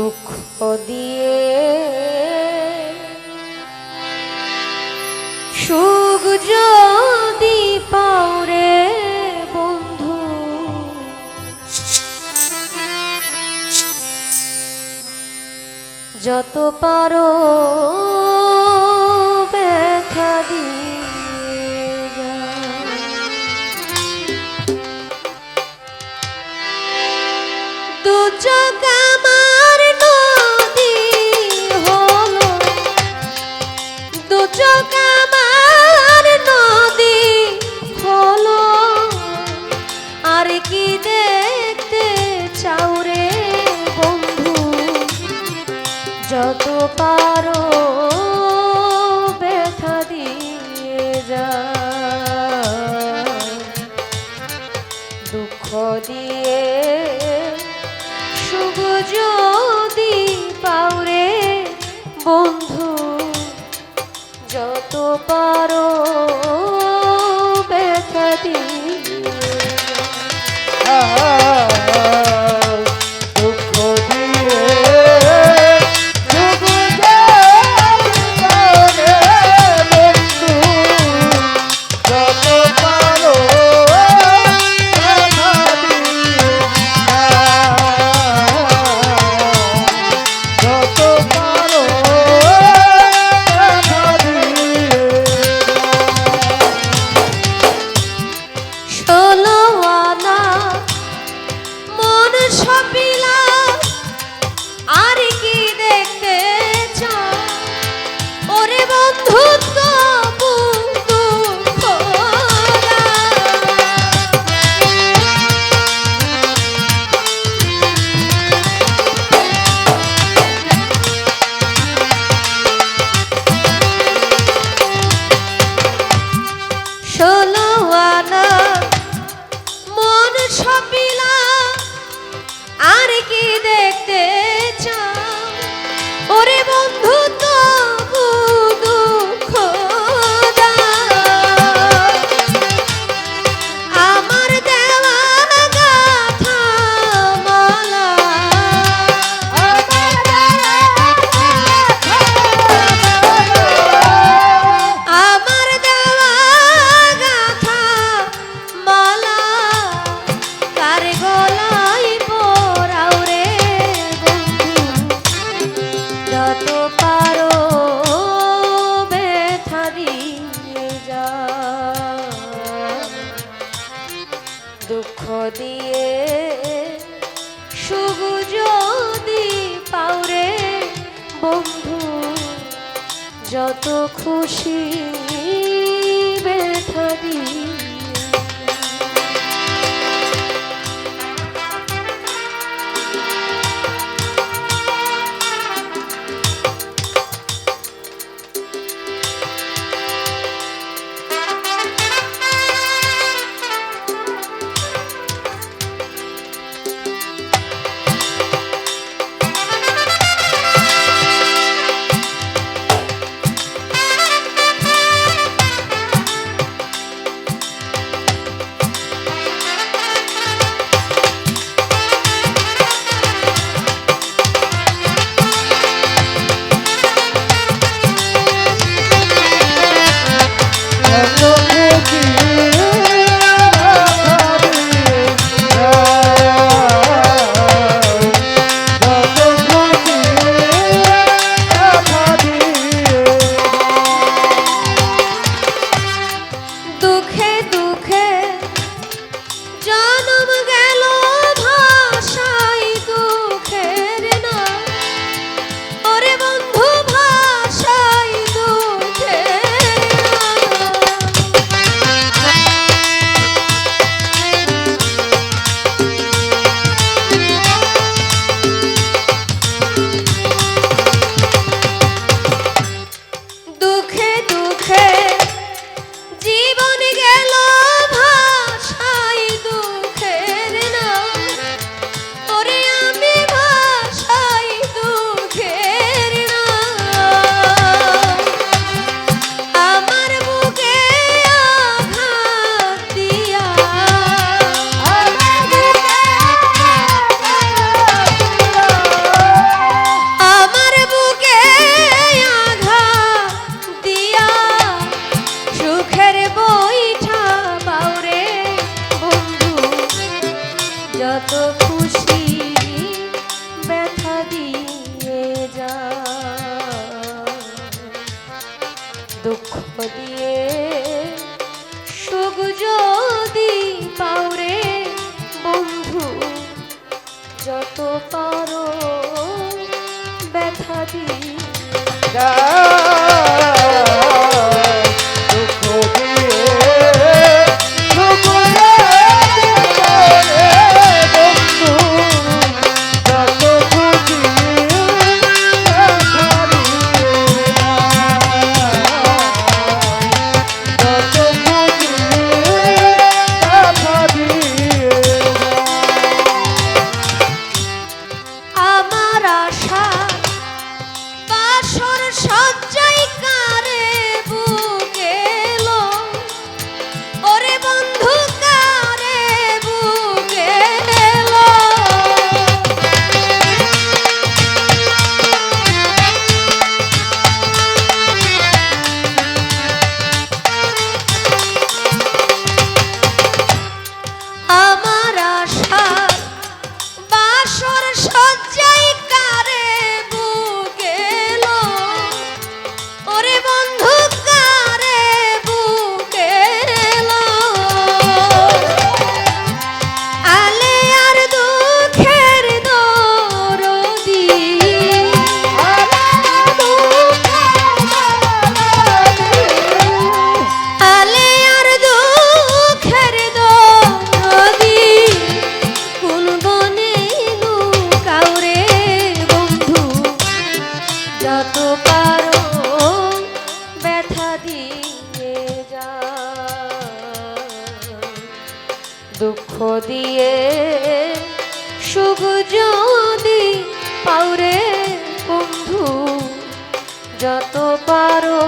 দুঃখ দিয়ে। সুখ যদি পাওরে বন্ধু যত পারো ব্যথা চোখ পার সপিলা। আর কি দেখ? খুশি ব্যথা দিয়ে যা পাওরে বন্ধু যত পারো ব্যথা দিয়ে দুঃখ দিয়ে শুভ যদি পাউরে বন্ধু যত পারো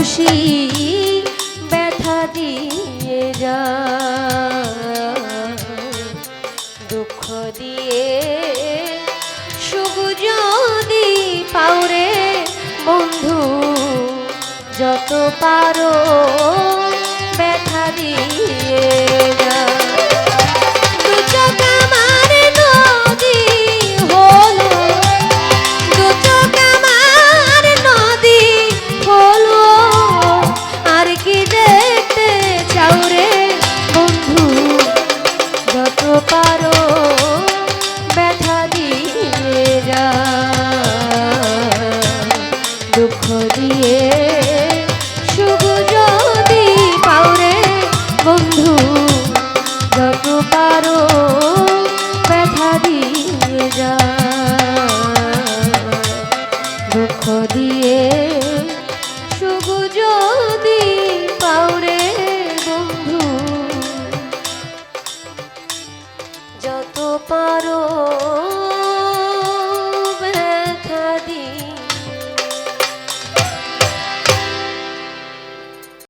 খুশি দুঃখ দিয়ে